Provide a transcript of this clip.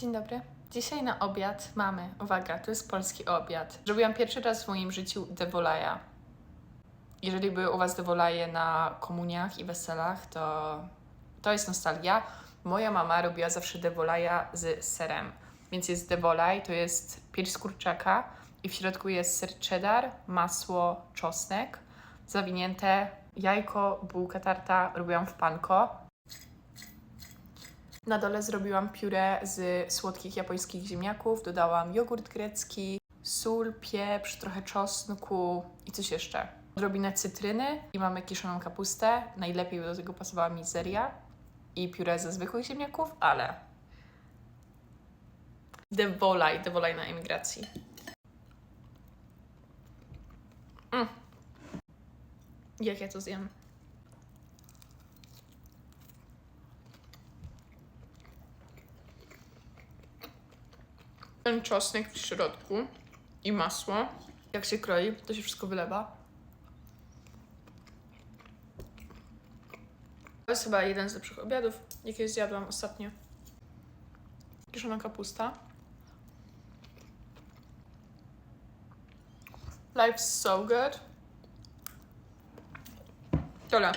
Dzień dobry. Dzisiaj na obiad mamy, uwaga, to jest polski obiad. Zrobiłam pierwszy raz w moim życiu devolaja. Jeżeli były u Was devolaje na komuniach i weselach, to to jest nostalgia. Moja mama robiła zawsze devolaja z serem. Więc jest devolaj, to jest pierś z kurczaka i w środku jest ser cheddar, masło, czosnek, zawinięte jajko, bułka tarta, robiłam w panko. Na dole zrobiłam pióre z słodkich japońskich ziemniaków, dodałam jogurt grecki, sól, pieprz, trochę czosnku i coś jeszcze. Odrobinę cytryny i mamy kiszoną kapustę. Najlepiej do tego pasowała mizeria i pióre ze zwykłych ziemniaków, ale devolaj, devolaj na emigracji. Mm. Jak ja to zjem? Ten czosnek w środku i masło. Jak się kroi, to się wszystko wylewa. To jest chyba jeden z lepszych obiadów, jakie zjadłam ostatnio. Kiszona kapusta. Life's so good. Tyle.